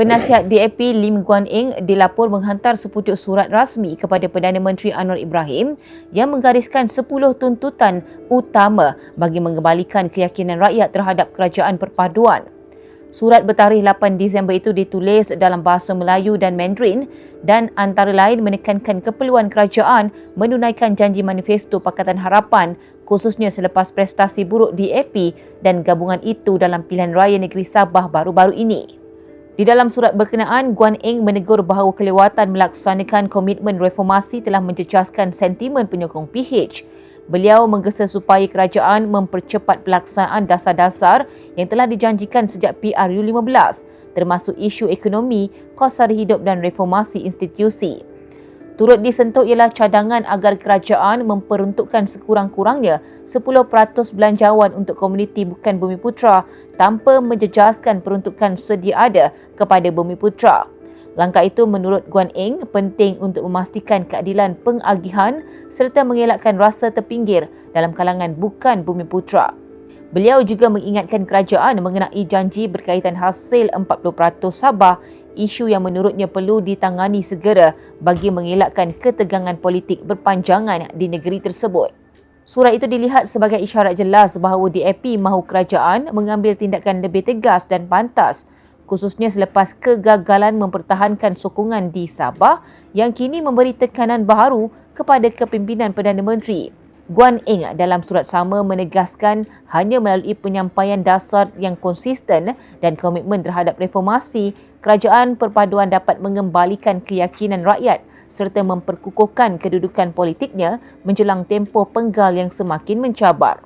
Penasihat DAP Lim Guan Eng dilapor menghantar sepucuk surat rasmi kepada Perdana Menteri Anwar Ibrahim yang menggariskan 10 tuntutan utama bagi mengembalikan keyakinan rakyat terhadap kerajaan perpaduan. Surat bertarikh 8 Disember itu ditulis dalam bahasa Melayu dan Mandarin dan antara lain menekankan keperluan kerajaan menunaikan janji manifesto Pakatan Harapan khususnya selepas prestasi buruk DAP dan gabungan itu dalam pilihan raya negeri Sabah baru-baru ini. Di dalam surat berkenaan, Guan Eng menegur bahawa kelewatan melaksanakan komitmen reformasi telah menjejaskan sentimen penyokong PH. Beliau menggesa supaya kerajaan mempercepat pelaksanaan dasar-dasar yang telah dijanjikan sejak PRU15 termasuk isu ekonomi, kos sara hidup dan reformasi institusi. Turut disentuh ialah cadangan agar kerajaan memperuntukkan sekurang-kurangnya 10% belanjawan untuk komuniti bukan Bumi Putra tanpa menjejaskan peruntukan sedia ada kepada Bumi Putra. Langkah itu menurut Guan Eng penting untuk memastikan keadilan pengagihan serta mengelakkan rasa terpinggir dalam kalangan bukan Bumi Putra. Beliau juga mengingatkan kerajaan mengenai janji berkaitan hasil 40% Sabah isu yang menurutnya perlu ditangani segera bagi mengelakkan ketegangan politik berpanjangan di negeri tersebut. Surat itu dilihat sebagai isyarat jelas bahawa DAP mahu kerajaan mengambil tindakan lebih tegas dan pantas khususnya selepas kegagalan mempertahankan sokongan di Sabah yang kini memberi tekanan baharu kepada kepimpinan Perdana Menteri. Guan Eng dalam surat sama menegaskan hanya melalui penyampaian dasar yang konsisten dan komitmen terhadap reformasi, kerajaan perpaduan dapat mengembalikan keyakinan rakyat serta memperkukuhkan kedudukan politiknya menjelang tempoh penggal yang semakin mencabar.